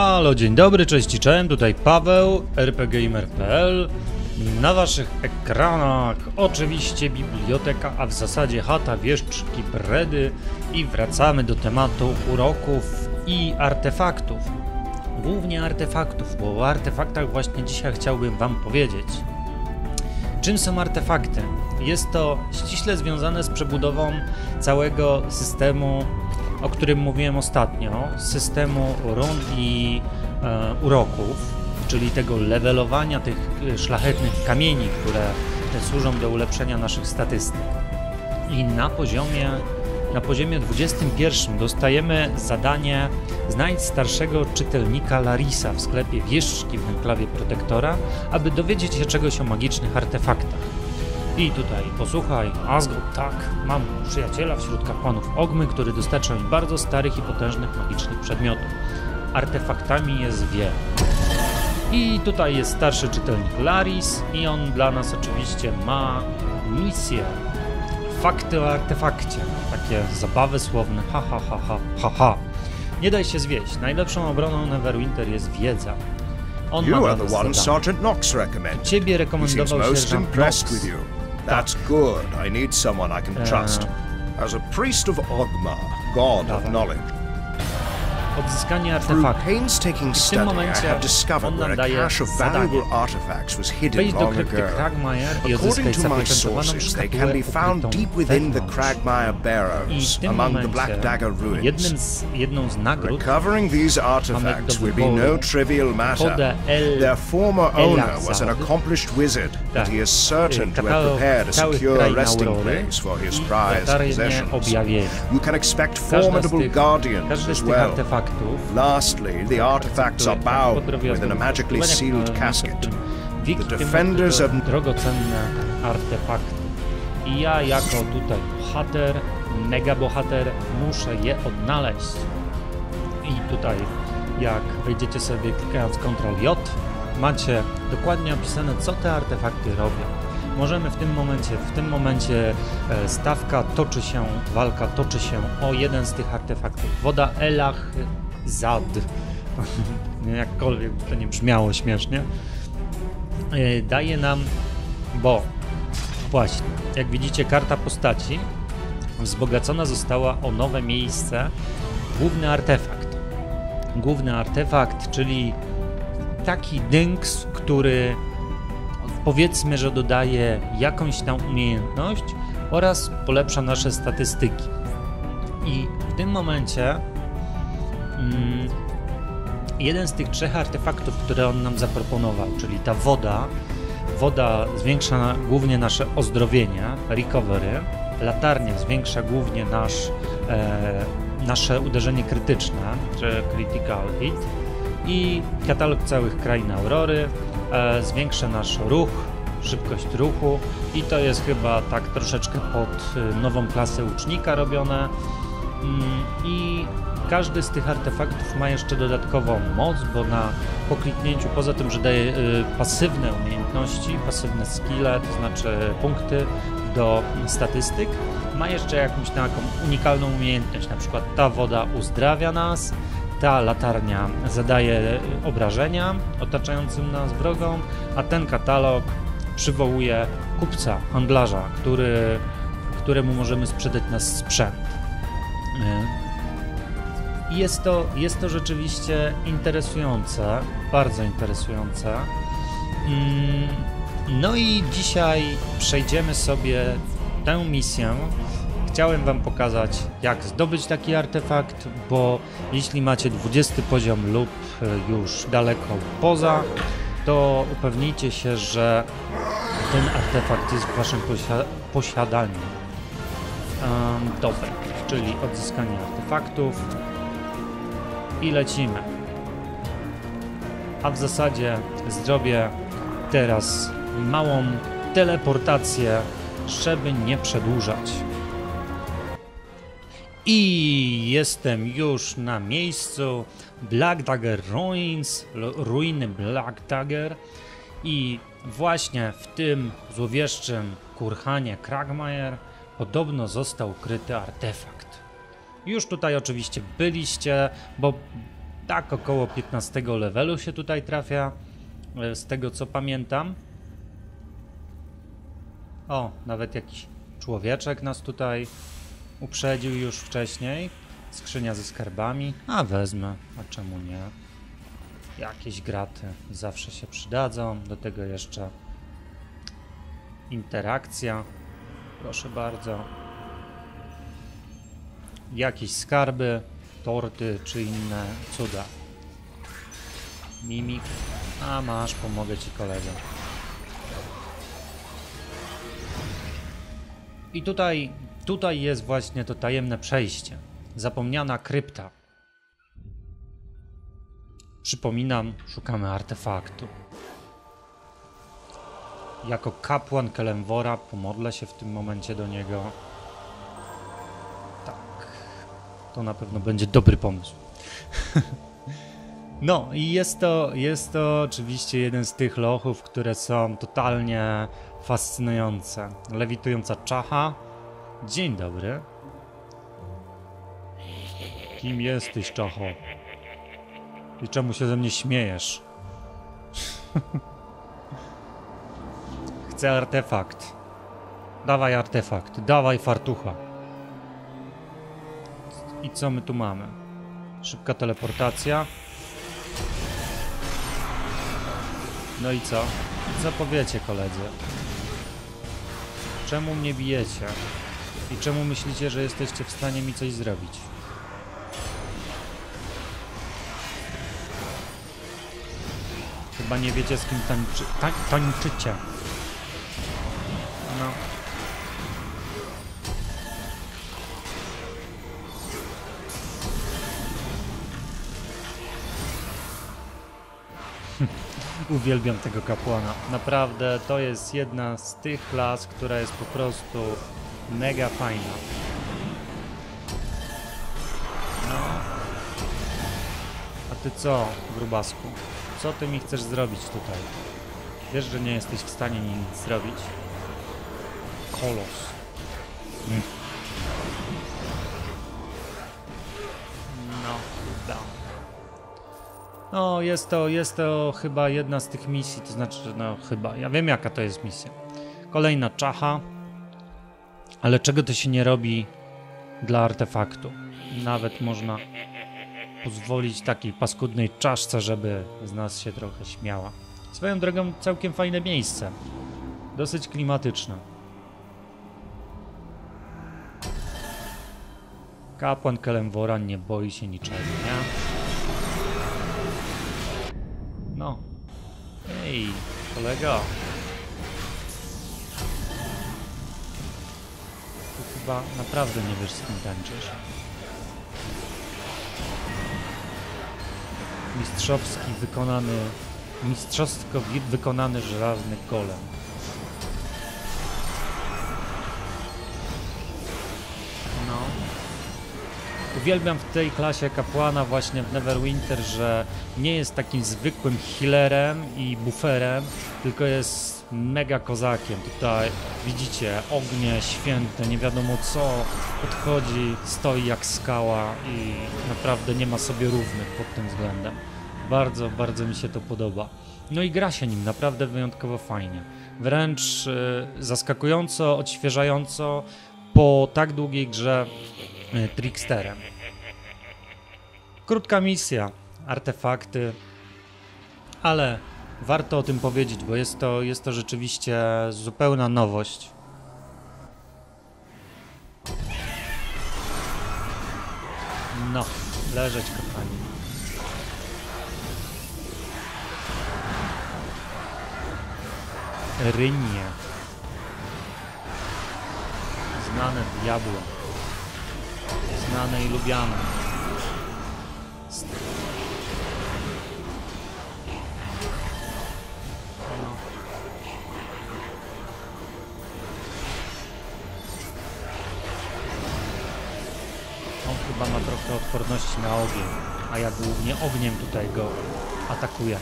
Halo, dzień dobry, cześć i cześć, tutaj Paweł, rpgamer.pl Na waszych ekranach oczywiście biblioteka, a w zasadzie chata, wieszczki, bredy i wracamy do tematu uroków i artefaktów. Głównie artefaktów, bo o artefaktach właśnie dzisiaj chciałbym wam powiedzieć. Czym są artefakty? Jest to ściśle związane z przebudową całego systemu, o którym mówiłem ostatnio, systemu run i e, uroków, czyli tego levelowania tych e, szlachetnych kamieni, które służą do ulepszenia naszych statystyk. I na poziomie na poziomie 21 dostajemy zadanie znajdź starszego czytelnika Larisa w sklepie Wieszczki w enklawie Protektora, aby dowiedzieć się czegoś o magicznych artefaktach. I tutaj posłuchaj, Asgard, tak, mam przyjaciela wśród kapłanów Ogmy, który dostarcza mi bardzo starych i potężnych magicznych przedmiotów. Artefaktami jest wiele. I tutaj jest starszy czytelnik Laris i on dla nas oczywiście ma misję fakty o artefakcie. Takie zabawy słowne, ha ha ha ha ha ha. Nie daj się zwieść. Najlepszą obroną Neverwinter jest wiedza. On You ma are the one. Sergeant Knox recommended. Ciebie rekomendował impressed Knox. That's good. I need someone I can Uh, trust. As a priest of Ogma, god of knowledge, Odzyskanie through artefaktu. painstaking tym study, I momencie have discovered on where nam a daje cache of zadanie. valuable artifacts was hidden Wejdź do long krypty ago. Kragmajer i According odzyskaj to my zapieczętowaną sources, they can szkatułę be found ukrytą deep within the wewnątrz. Cragmire I w Barrows, tym among the momencie Black Dagger ruins. jednym z, jedną z nagród Recovering these artifacts do will be wyboru no trivial matter. Kodę El Their former owner was an Elazad. accomplished wizard, Tak. and he is certain to have Katalog prepared a całych secure krain resting Aurory place for his i prized latarnie possessions. objawienia. You can expect Każda z formidable tych, guardians każdy z as tych well. Artefaktów Lastly, the artifacts are bound within a magically sealed casket. The defenders of- drogocenne artefakty. I ja jako tutaj bohater, mega bohater, muszę je odnaleźć. I tutaj jak wejdziecie sobie klikając Ctrl J, macie dokładnie opisane co te artefakty robią. Możemy w tym momencie, w tym momencie e, stawka toczy się, walka toczy się o jeden z tych artefaktów. Woda Elach Zad. Jakkolwiek to nie brzmiało śmiesznie. E, Daje nam, bo właśnie, jak widzicie, karta postaci wzbogacona została o nowe miejsce, główny artefakt. Główny artefakt, czyli taki dynks, który powiedzmy, że dodaje jakąś tam umiejętność oraz polepsza nasze statystyki. I w tym momencie mm, jeden z tych trzech artefaktów, które on nam zaproponował, czyli ta woda, woda zwiększa głównie nasze ozdrowienie, recovery, latarnia zwiększa głównie nasz, e, nasze uderzenie krytyczne, czy critical hit i katalog całych krain Aurory zwiększa nasz ruch, szybkość ruchu i to jest chyba tak troszeczkę pod e, nową klasę łucznika robione. Mm, i każdy z tych artefaktów ma jeszcze dodatkową moc, bo na pokliknięciu, poza tym, że daje y, pasywne umiejętności, pasywne skille, to znaczy punkty do statystyk, ma jeszcze jakąś taką unikalną umiejętność, na przykład ta woda uzdrawia nas, ta latarnia zadaje obrażenia otaczającym nas wrogom, a ten katalog przywołuje kupca, handlarza, który, któremu możemy sprzedać nasz sprzęt. I Jest to, jest to rzeczywiście interesujące, bardzo interesujące. Mm, No i dzisiaj przejdziemy sobie tę misję. Chciałem Wam pokazać, jak zdobyć taki artefakt, bo jeśli macie 20 poziom lub e, już daleko poza, to upewnijcie się, że ten artefakt jest w Waszym posia- posiadaniu. Um, dobra, czyli odzyskanie artefaktów i lecimy. A w zasadzie zrobię teraz małą teleportację, żeby nie przedłużać. I jestem już na miejscu Black Dagger Ruins, ruiny Black Dagger i właśnie w tym złowieszczym kurhanie Kragmajer podobno został ukryty artefakt. Już tutaj oczywiście byliście, bo Tak, około 15 levelu się tutaj trafia, e, z tego co pamiętam. O, nawet jakiś człowieczek nas tutaj uprzedził już wcześniej. Skrzynia ze skarbami. A wezmę, a czemu nie? Jakieś graty zawsze się przydadzą. Do tego jeszcze interakcja. Proszę bardzo. Jakieś skarby, torty czy inne cuda. Mimik. A masz, pomogę ci kolega. I tutaj, tutaj jest właśnie to tajemne przejście. Zapomniana krypta. Przypominam, szukamy artefaktu. Jako kapłan Kelemwora pomodlę się w tym momencie do niego. Tak. To na pewno będzie dobry pomysł. no i jest to, jest to oczywiście jeden z tych lochów, które są totalnie fascynujące. Lewitująca czacha. Dzień dobry. Kim jesteś, czacho? I czemu się ze mnie śmiejesz? Chcę artefakt. Dawaj artefakt, dawaj fartucha. I co my tu mamy? Szybka teleportacja. No i co? Co powiecie koledzy? Czemu mnie bijecie? I czemu myślicie, że jesteście w stanie mi coś zrobić? Chyba nie wiecie z kim tańczy, tań, tańczycie. No. Uwielbiam tego kapłana. Naprawdę to jest jedna z tych klas, która jest po prostu mega fajna. No. A ty co, grubasku? Co ty mi chcesz zrobić tutaj? Wiesz, że nie jesteś w stanie nic zrobić? Kolos. Mm. No, da. No, jest to, jest to chyba jedna z tych misji, to znaczy, no chyba, ja wiem jaka to jest misja. Kolejna czacha, ale czego to się nie robi dla artefaktu? Nawet można pozwolić takiej paskudnej czaszce, żeby z nas się trochę śmiała. Swoją drogą całkiem fajne miejsce. Dosyć klimatyczne. Kapłan Kelemwora nie boi się niczego, nie? No. Ej, kolego. Chyba naprawdę nie wiesz z kim tańczysz. mistrzowski wykonany, mistrzowsko wykonany żelazny golem. No. Uwielbiam w tej klasie kapłana właśnie w Neverwinter, że nie jest takim zwykłym healerem i bufferem, tylko jest mega kozakiem. Tutaj widzicie ognie święte, nie wiadomo co, podchodzi, stoi jak skała i naprawdę nie ma sobie równych pod tym względem. Bardzo, bardzo mi się to podoba. No i gra się nim naprawdę wyjątkowo fajnie. Wręcz y, zaskakująco, odświeżająco po tak długiej grze y, Tricksterem. Krótka misja, artefakty, ale warto o tym powiedzieć, bo jest to, jest to rzeczywiście zupełna nowość. No, leżeć kochani. Rynie. Znane diabło. Znane i lubiane. na ogień, a ja głównie ogniem tutaj go atakuję.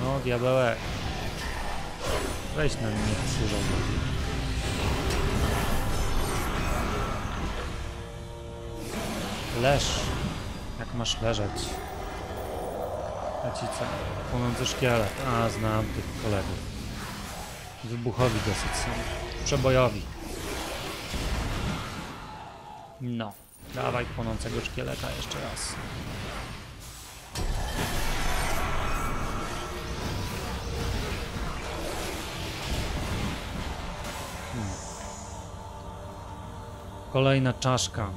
No, diabełek. Weź na mnie krzyżą. Leż. Jak masz leżeć? Lecica. Płonący szkielet. A, znam tych kolegów. Wybuchowi dosyć są. Przebojowi. No. Dawaj płonącego szkieleta jeszcze raz. Hmm. Kolejna czaszka.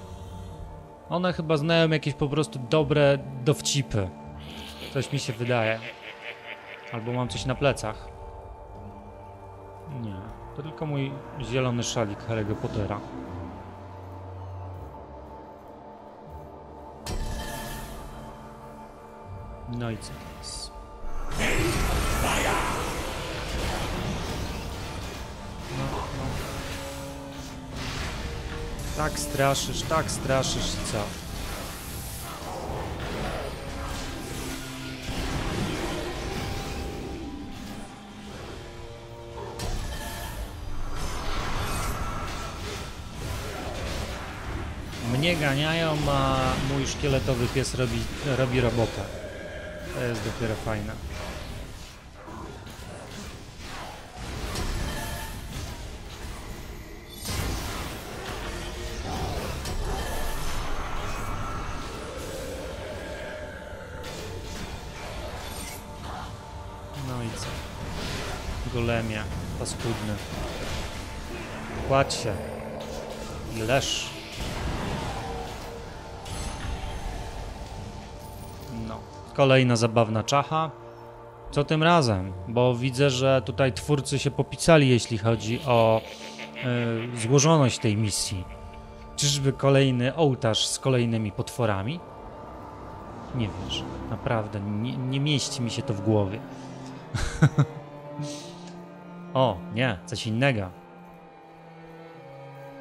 One chyba znają jakieś po prostu dobre dowcipy. Coś mi się wydaje. Albo mam coś na plecach. To tylko mój zielony szalik Harry'ego Pottera. No i co teraz? No, no. Tak straszysz, tak straszysz co? Mnie ganiają, a mój szkieletowy pies robi, robi robotę. To jest dopiero fajne. No i co? Golemia, paskudny. Kładź się. I leż. Kolejna zabawna czacha. Co tym razem? Bo widzę, że tutaj twórcy się popisali, jeśli chodzi o yy, złożoność tej misji. Czyżby kolejny ołtarz z kolejnymi potworami? Nie wiesz, naprawdę, nie, nie mieści mi się to w głowie. o, nie, coś innego.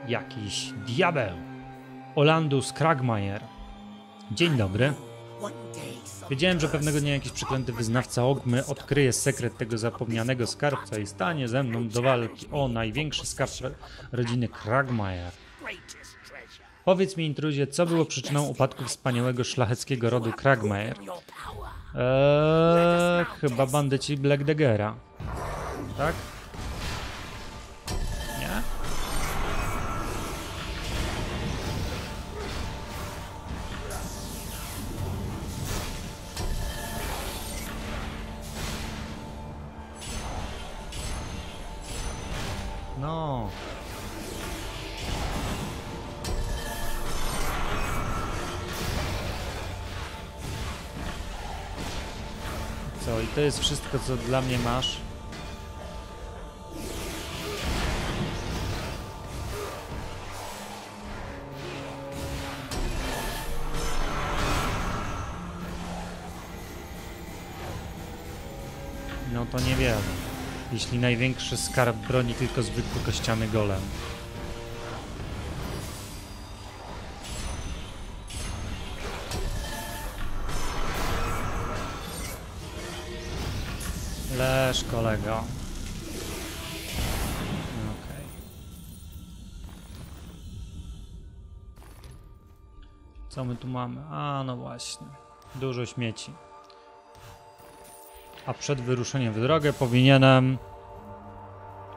Jakiś diabeł. Olandus Kragmajer. Dzień dobry. Wiedziałem, że pewnego dnia jakiś przeklęty wyznawca Ogmy odkryje sekret tego zapomnianego skarbca i stanie ze mną do walki o największy skarb rodziny Kragmajer. Powiedz mi, intruzie, co było przyczyną upadku wspaniałego szlacheckiego rodu Kragmajer? Eee, chyba bandyci Black Daggera. Tak? Jest wszystko, co dla mnie masz? No to nie wiem. Jeśli największy skarb broni tylko zwykły kościany golem. Leż, kolego. Okej. Co my tu mamy? A, no właśnie. Dużo śmieci. A przed wyruszeniem w drogę powinienem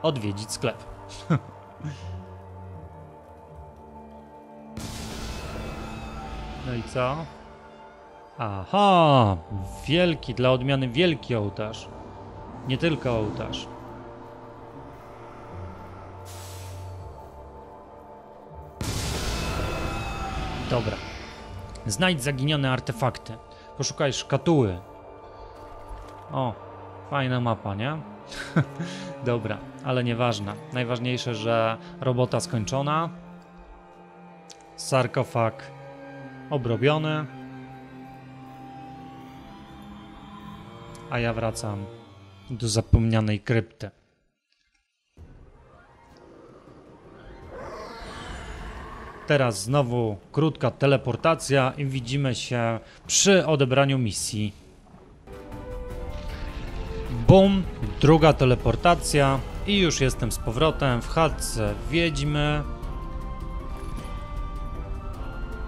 odwiedzić sklep. no i co? Aha, wielki, dla odmiany wielki ołtarz. Nie tylko ołtarz. Dobra. Znajdź zaginione artefakty. Poszukaj szkatuły. O, fajna mapa, nie? Dobra, ale nieważne. Najważniejsze, że robota skończona. Sarkofag obrobiony. A ja wracam do zapomnianej krypty. Teraz znowu krótka teleportacja i widzimy się przy odebraniu misji. Bum, druga teleportacja i już jestem z powrotem w chatce Wiedźmy.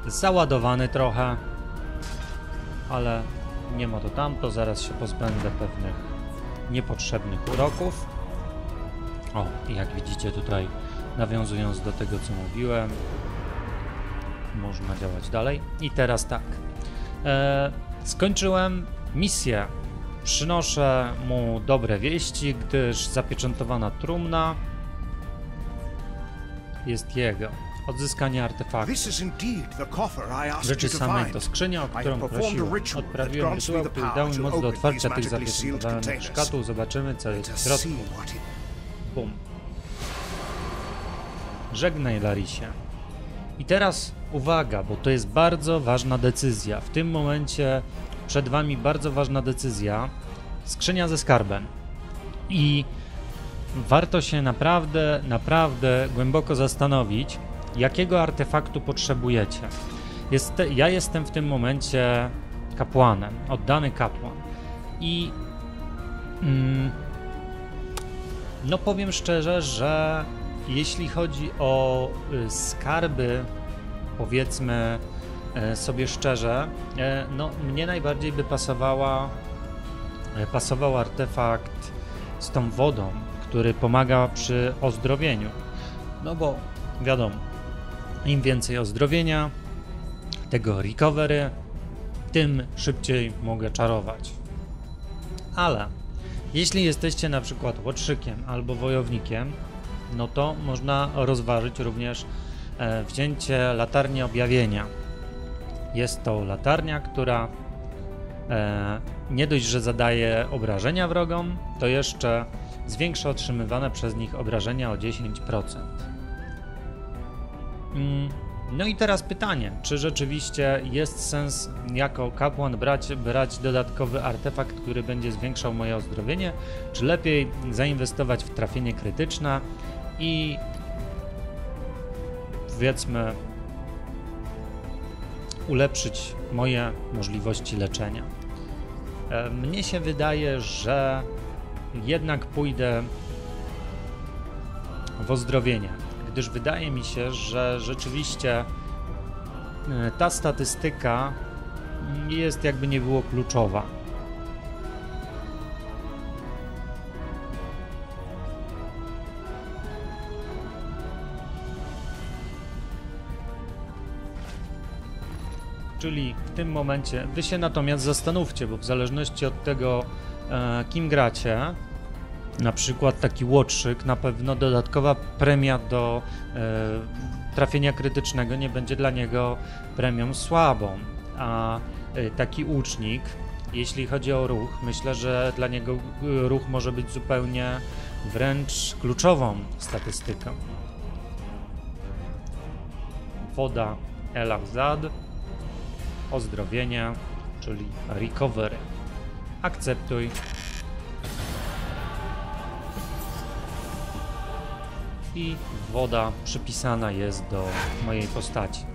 załadowany trochę, ale nie ma to tamto, zaraz się pozbędę pewnych niepotrzebnych uroków. O, jak widzicie tutaj, nawiązując do tego, co mówiłem, można działać dalej. I teraz tak, e, skończyłem misję. Przynoszę mu dobre wieści, gdyż zapieczętowana trumna jest jego. Odzyskanie artefaktu. Rzeczy samej to skrzynia, o którą prosiłem. Odprawiłem rytuał, który dał mi moc do otwarcia tych zapieczętowanych szkatuł. Zobaczymy, co jest w środku. Bum. Żegnaj, Larisie. I teraz uwaga, bo to jest bardzo ważna decyzja. W tym momencie przed Wami bardzo ważna decyzja. Skrzynia ze skarbem. I warto się naprawdę, naprawdę głęboko zastanowić, jakiego artefaktu potrzebujecie. Jest, ja jestem w tym momencie kapłanem, oddany kapłan. I mm, no powiem szczerze, że jeśli chodzi o y, skarby, powiedzmy e, sobie szczerze, e, no mnie najbardziej by pasowała, e, pasował artefakt z tą wodą, który pomaga przy ozdrowieniu. No bo wiadomo, im więcej ozdrowienia, tego recovery, tym szybciej mogę czarować. Ale jeśli jesteście na przykład łotrzykiem albo wojownikiem, no to można rozważyć również e, wzięcie latarni objawienia. Jest to latarnia, która e, nie dość, że zadaje obrażenia wrogom, to jeszcze zwiększa otrzymywane przez nich obrażenia o 10%. Mm, no i teraz pytanie, czy rzeczywiście jest sens jako kapłan brać, brać dodatkowy artefakt, który będzie zwiększał moje ozdrowienie, czy lepiej zainwestować w trafienie krytyczne i powiedzmy ulepszyć moje możliwości leczenia. E, mnie się wydaje, że jednak pójdę w ozdrowienie, gdyż wydaje mi się, że rzeczywiście e, ta statystyka jest jakby nie było kluczowa. Czyli w tym momencie wy się natomiast zastanówcie, bo w zależności od tego, e, kim gracie, na przykład taki łotrzyk, na pewno dodatkowa premia do e, trafienia krytycznego nie będzie dla niego premią słabą, a e, taki łucznik, jeśli chodzi o ruch, myślę, że dla niego ruch może być zupełnie wręcz kluczową statystyką. Woda Elachzad ozdrowienia, czyli recovery. Akceptuj. I woda przypisana jest do mojej postaci.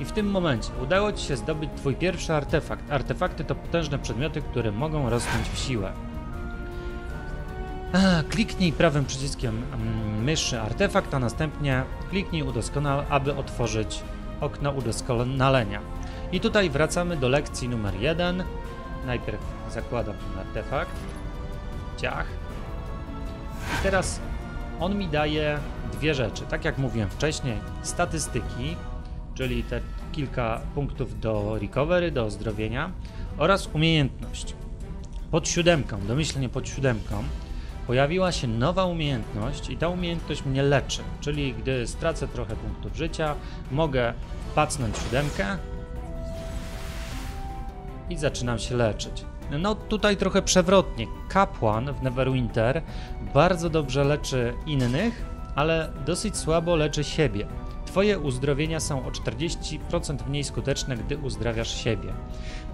I w tym momencie udało Ci się zdobyć Twój pierwszy artefakt. Artefakty to potężne przedmioty, które mogą rosnąć w siłę. Kliknij prawym przyciskiem mm, myszy artefakt, a następnie kliknij udoskonal, aby otworzyć okno udoskonalenia. I tutaj wracamy do lekcji numer 1. Najpierw zakładam ten artefakt. Ciach. I teraz on mi daje dwie rzeczy. Tak jak mówiłem wcześniej, statystyki, czyli te kilka punktów do recovery, do ozdrowienia oraz umiejętność. Pod siódemką, domyślnie pod siódemką, pojawiła się nowa umiejętność i ta umiejętność mnie leczy, czyli gdy stracę trochę punktów życia, mogę pacnąć siódemkę, i zaczynam się leczyć. No tutaj trochę przewrotnie. Kapłan w Neverwinter bardzo dobrze leczy innych, ale dosyć słabo leczy siebie. Twoje uzdrowienia są o 40% mniej skuteczne, gdy uzdrawiasz siebie.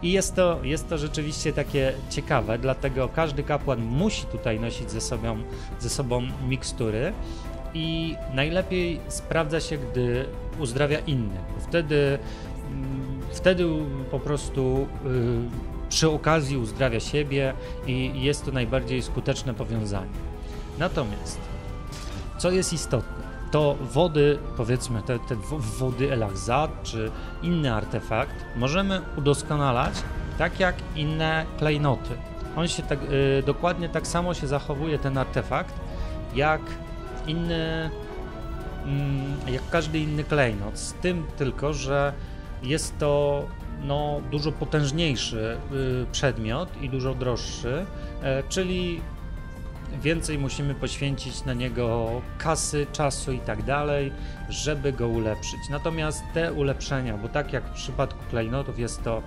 I jest to, jest to rzeczywiście takie ciekawe, dlatego każdy kapłan musi tutaj nosić ze sobą, ze sobą mikstury i najlepiej sprawdza się, gdy uzdrawia innych, wtedy wtedy po prostu y, przy okazji uzdrawia siebie i jest to najbardziej skuteczne powiązanie. Natomiast, co jest istotne, to wody, powiedzmy te, te wody Elachzad czy inny artefakt możemy udoskonalać tak jak inne klejnoty. On się tak, y, dokładnie tak samo się zachowuje ten artefakt jak inny, mm, jak każdy inny klejnot, z tym tylko, że jest to no, dużo potężniejszy y, przedmiot i dużo droższy, e, czyli więcej musimy poświęcić na niego kasy, czasu i tak dalej, żeby go ulepszyć. Natomiast te ulepszenia, bo tak jak w przypadku klejnotów jest to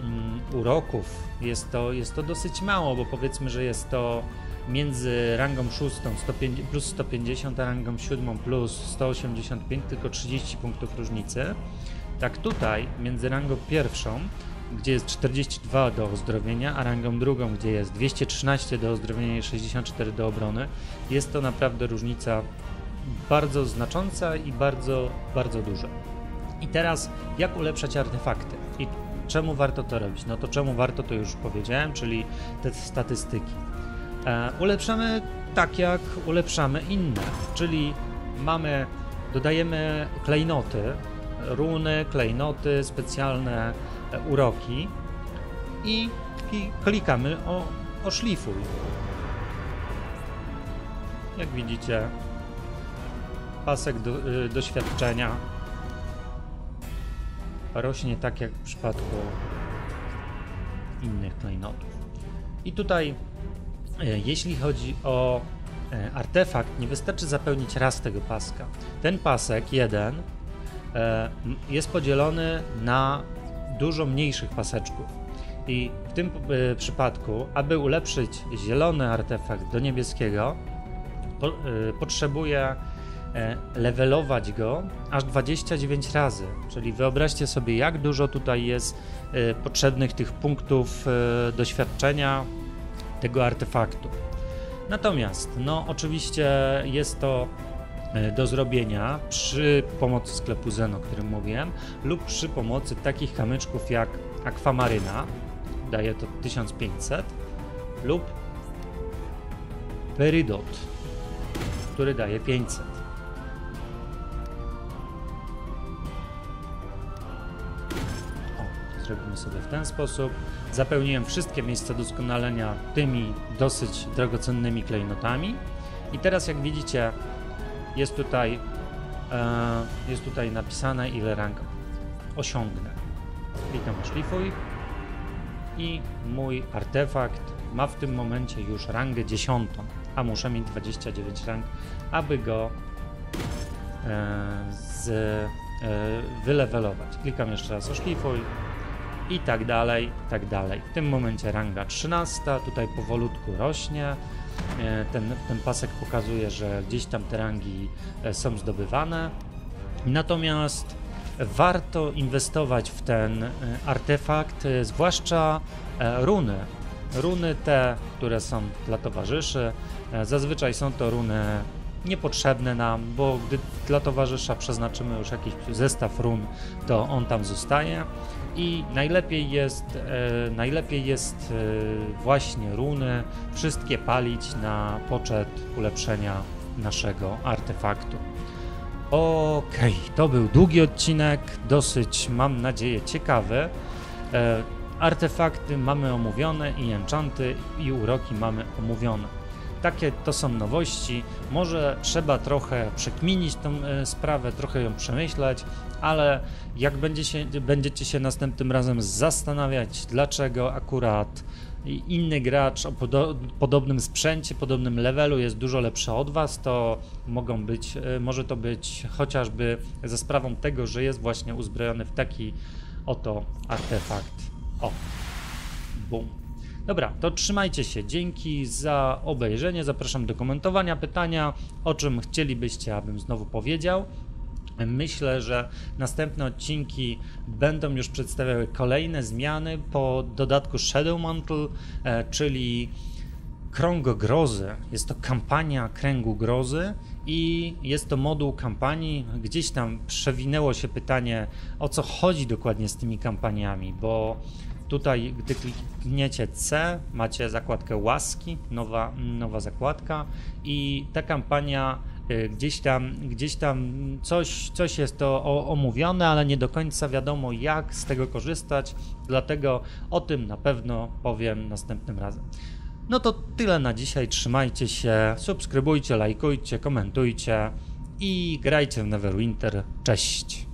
mm, uroków, jest to, jest to dosyć mało, bo powiedzmy, że jest to między rangą 6 150, plus 150, a rangą 7 plus 185, tylko 30 punktów różnicy. Tak tutaj, między rangą pierwszą gdzie jest 42 do ozdrowienia, a rangą drugą, gdzie jest 213 do ozdrowienia i 64 do obrony, jest to naprawdę różnica bardzo znacząca i bardzo, bardzo duża. I teraz, jak ulepszać artefakty? I czemu warto to robić? No to czemu warto, to już powiedziałem, czyli te statystyki. E, ulepszamy tak, jak ulepszamy inne, czyli mamy, dodajemy klejnoty, runy, klejnoty, specjalne uroki i klikamy o, o szlifuj. Jak widzicie, pasek do, y, doświadczenia rośnie tak jak w przypadku innych klejnotów. I tutaj, y, jeśli chodzi o y, artefakt, nie wystarczy zapełnić raz tego paska. Ten pasek, jeden, jest podzielony na dużo mniejszych paseczków. I w tym y, przypadku, aby ulepszyć zielony artefakt do niebieskiego, po, y, potrzebuję levelować go aż 29 razy. Czyli wyobraźcie sobie, jak dużo tutaj jest potrzebnych tych punktów doświadczenia tego artefaktu. Natomiast, no oczywiście jest to E, do zrobienia przy pomocy sklepu Zen, o którym mówiłem, lub przy pomocy takich kamyczków jak akwamaryna, daje to 1500, lub perydot, który daje 500. O, zrobimy sobie w ten sposób. Zapełniłem wszystkie miejsca doskonalenia tymi dosyć drogocennymi klejnotami. I teraz jak widzicie, jest tutaj, e, jest tutaj napisane, ile rank osiągnę. Klikam szlifuj i mój artefakt ma w tym momencie już rangę 10, a muszę mieć 29 rank, aby go e, z, e, wylewelować. Klikam jeszcze raz o szlifuj i tak dalej, tak dalej. W tym momencie ranga 13, tutaj powolutku rośnie. E, ten, ten pasek pokazuje, że gdzieś tam te rangi e, są zdobywane. Natomiast warto inwestować w ten e, artefakt, zwłaszcza runy. Runy te, które są dla towarzyszy, zazwyczaj są to runy niepotrzebne nam, bo gdy dla towarzysza przeznaczymy już jakiś zestaw run, to on tam zostaje i najlepiej jest, e, najlepiej jest e, właśnie runy wszystkie palić na poczet ulepszenia naszego artefaktu. Okej, okay, to był długi odcinek, dosyć mam nadzieję ciekawy. E, artefakty mamy omówione i enchanty i uroki mamy omówione. Takie to są nowości. Może trzeba trochę przekminić tą e, sprawę, trochę ją przemyśleć, ale jak będzie się, będziecie się następnym razem zastanawiać, dlaczego akurat inny gracz o podo podobnym sprzęcie, podobnym levelu jest dużo lepszy od was, to mogą być, e, może to być chociażby za sprawą tego, że jest właśnie uzbrojony w taki oto artefakt. O, bum. Dobra, to trzymajcie się. Dzięki za obejrzenie. Zapraszam do komentowania pytania, o czym chcielibyście, abym znowu powiedział. Myślę, że następne odcinki będą już przedstawiały kolejne zmiany po dodatku Shadow Mantle, e, czyli Krąg Grozy. Jest to kampania Kręgu Grozy i jest to moduł kampanii. Gdzieś tam przewinęło się pytanie, o co chodzi dokładnie z tymi kampaniami, bo Tutaj, gdy klikniecie C, macie zakładkę łaski, nowa, nowa zakładka i ta kampania Y, gdzieś tam, gdzieś tam coś, coś jest to omówione, ale nie do końca wiadomo jak z tego korzystać, dlatego o tym na pewno powiem następnym razem. No to tyle na dzisiaj, trzymajcie się, subskrybujcie, lajkujcie, komentujcie i grajcie w Neverwinter. Cześć!